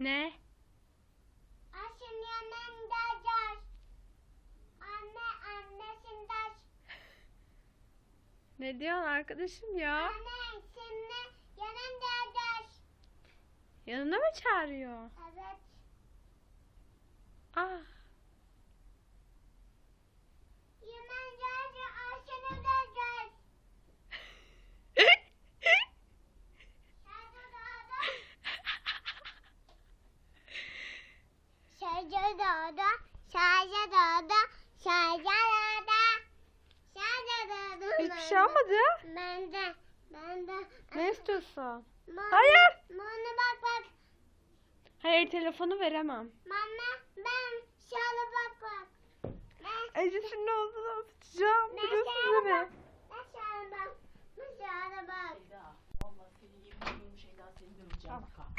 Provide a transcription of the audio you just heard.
Ne? Aşın yanında dur. Anne annesinden. Ne diyorsun arkadaşım ya? Anne şimdi yanında dur. Yanına mı çağırıyor? Evet. Ah. Doğdu, şarjı doğdu, şarjı doğdu, şarjı doğdu. Hiçbir şey olmadı. Ben de, ben de. Ne istiyorsun? Bana- Hayır. Bana bak bak. Hayır telefonu veremem. Bana ben şöyle bak bak. Ben, Ece şimdi ağzını atacağım. ben Biliyorsun değil mi? Ben şöyle bak. Ben şöyle bak. Şeyda, vallahi seni yemin ediyorum Şeyda seni döveceğim. Tamam.